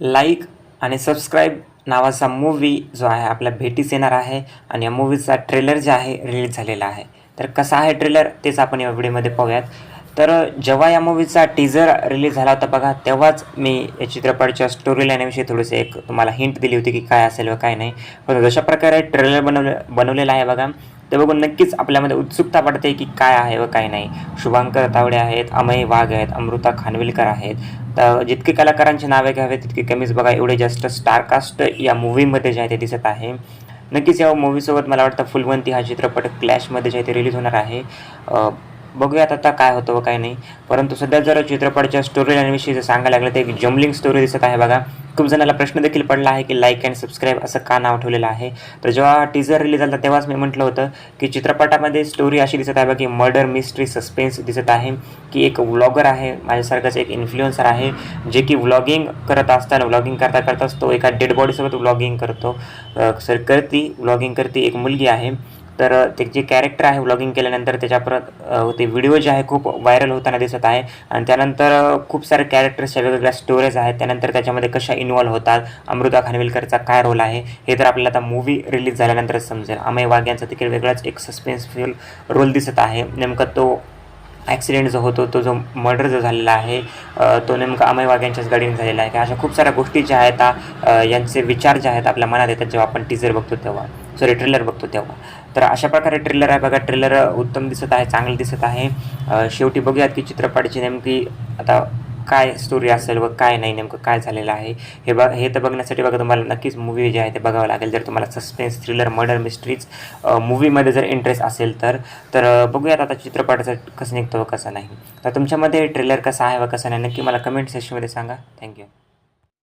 Like आणि subscribe नावाचा movie जो आहे आपल्या भेटीस येणार आहे आणि या मूवीचा ट्रेलर जे आहे रिलीज झालेला आहे. तर कसा आहे ट्रेलर तेच आपण या व्हिडिओमध्ये पाहूयात. तर जेव्हा या मूवीचा टीजर रिलीज झाला होता बघा तेव्हाच मी या चित्रपटाच्या स्टोरी लाईनविषयी थोडीशी एक तुम्हाला हिंट दिली होती की काय असेल व काय नाही. पण जशा प्रकारे ट्रेलर बनवले बनवलेला आहे बघा ते बघून नक्कीच आपल्यामध्ये उत्सुकता पडते की काय आहे व काय नाही. शुभांकर तावडे आहेत अमय वाघ आहेत अमृता खानविलकर आहेत. तर जितके कलाकारांची नावे घ्यावे तितके कमीच बघा एवढे जास्त स्टारकास्ट या मूवीमध्ये जे आहे ते दिसत आहे. नक्कीच या मूवीसोबत मला वाटतं फुलवंती हा चित्रपट क्लॅशमध्ये जे आहे ते रिलीज होणार आहे. बघूयात आता काय होतं व काय नाही. परंतु सध्या जर चित्रपटाच्या स्टोरी लाईनविषयी जर सांगायला लागलं तर एक जम्बलिंग स्टोरी दिसत आहे बघा. खूप जणाला प्रश्न देखील पडला आहे की लाईक अँड सबस्क्राईब असं का नाव ठेवलेलं आहे? तर जेव्हा टीजर रिलीज झाला तेव्हाच मी म्हटलं होतं की चित्रपटामध्ये स्टोरी अशी दिसत आहे बघा की मर्डर मिस्ट्री सस्पेन्स दिसत आहे की एक व्लॉगर आहे माझ्यासारखंच एक इन्फ्लुएन्सर आहे जे की व्लॉगिंग करत असताना व्लॉगिंग करता करताच तो एका डेड बॉडीसोबत व्लॉगिंग करतो. सर करती व्लॉगिंग करती एक मुलगी आहे. तर ते जे कॅरेक्टर आहे व्लॉगिंग केल्यानंतर त्याच्या परत ते व्हिडिओ जे आहे खूप व्हायरल होताना दिसत आहे. आणि त्यानंतर खूप सारे कॅरेक्टर्सच्या वेगवेगळ्या स्टोरेज आहेत. त्यानंतर त्याच्यामध्ये कशा इन्वॉल्व्ह होतात अमृता खानविलकरचा काय रोल आहे हे तर आपल्याला आता मूवी रिलीज झाल्यानंतरच समजेल. अमय वाघ यांचा देखील वेगळाच एक सस्पेन्सफुल रोल दिसत आहे. नेमका तो ॲक्सिडेंट जो होतो तो जो मर्डर जो झालेला आहे तो नेमका अमय वाघ यांच्याच गाडीने झालेला आहे. की अशा खूप साऱ्या गोष्टी ज्या आहेत यांचे विचार जे आहेत आपल्या मनात येतात जेव्हा आपण टीजर बघतो तेव्हा. सॉरी ट्रेलर बघतो तेव्हा. तर अशा प्रकारे ट्रेलर आहे बघा. ट्रेलर उत्तम दिसत आहे चांगलं दिसत आहे. शेवटी बघूयात की चित्रपटाची नेमकी आता काय स्टोरी असेल व काय नाही नेमकं काय झालेलं आहे हे बघ हे तर बघण्यासाठी बघा तुम्हाला नक्कीच मूवी जे आहे ते बघावं लागेल. जर तुम्हाला सस्पेन्स थ्रिलर मर्डर मिस्ट्रीज मूवीमध्ये जर इंटरेस्ट असेल तर तर बघूयात आता चित्रपटाचं कसं निघतं व कसं नाही. तर तुमच्यामध्ये ट्रेलर कसा आहे व कसं नाही नक्की मला कमेंट सेक्शनमध्ये सांगा. थँक्यू